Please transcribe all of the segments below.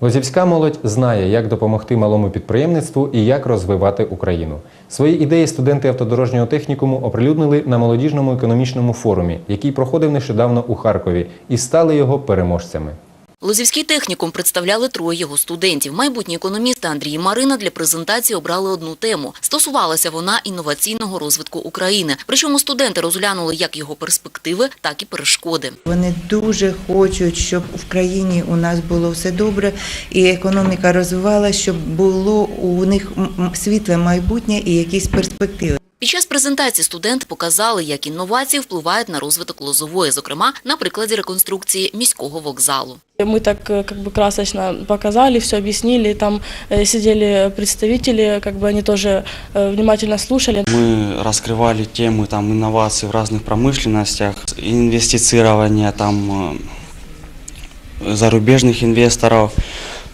Лозівська молодь знає, як допомогти малому підприємництву і як розвивати Україну. Свої ідеї студенти автодорожнього технікуму оприлюднили на молодіжному економічному форумі, який проходив нещодавно у Харкові, і стали його переможцями. Лозівський технікум представляли троє його студентів. Майбутні економісти Андрій і Марина для презентації обрали одну тему. Стосувалася вона інноваційного розвитку України. Причому студенти розглянули як його перспективи, так і перешкоди. Вони дуже хочуть, щоб в країні у нас було все добре і економіка розвивалася, щоб було у них світле майбутнє і якісь перспективи. Під час презентації студенти показали, як інновації впливають на розвиток Лозової, зокрема на прикладі реконструкції міського вокзалу. Мы так э, как бы красочно показали, все объяснили. Там э, сидели представители, как бы они тоже э, внимательно слушали. Мы раскрывали темы там, инноваций в разных промышленностях, инвестицирования там, э, зарубежных инвесторов.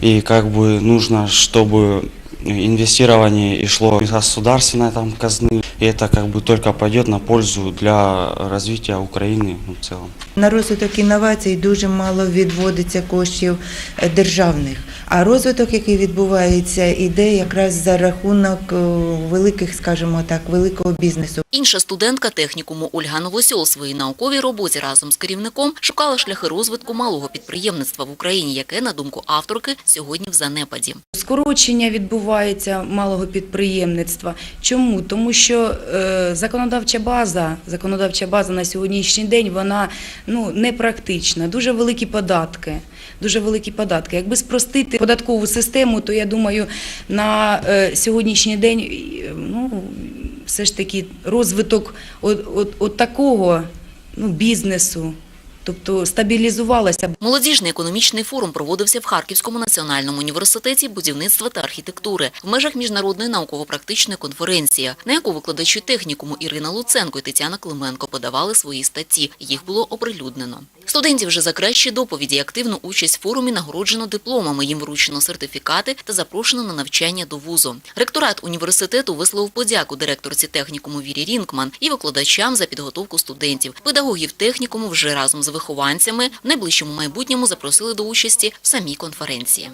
И как бы нужно, чтобы инвестирование и шло из государственной там, казны. И это как бы только пойдет на пользу для развития Украины ну, в целом. На розвиток інновацій дуже мало відводиться коштів е, державних. А розвиток, який відбувається, іде якраз за рахунок е, великих, скажімо так, великого бізнесу. Інша студентка технікуму Ольга Новосьол у своїй науковій роботі разом з керівником шукала шляхи розвитку малого підприємництва в Україні, яке, на думку авторки, сьогодні в занепаді. Скорочення відбувається малого підприємництва. Чому? Тому що е, законодавча база, законодавча база на сьогоднішній день вона ну непрактична. Дуже великі податки. Дуже великі податки. Якби спростити податкову систему, то я думаю, на е, сьогоднішній день е, ну, все ж таки розвиток от, от, от такого ну, бізнесу, тобто стабілізувалася Молодіжний економічний форум проводився в Харківському національному університеті будівництва та архітектури в межах міжнародної науково-практичної конференції, на яку викладачі технікуму Ірина Луценко і Тетяна Клименко подавали свої статті. Їх було оприлюднено. Студентів вже за кращі доповіді і активну участь в форумі нагороджено дипломами. Їм вручено сертифікати та запрошено на навчання до вузу. Ректорат університету висловив подяку директорці технікуму Вірі Рінкман і викладачам за підготовку студентів. Педагогів технікуму вже разом з вихованцями в найближчому майбутньому запросили до участі в самій конференції.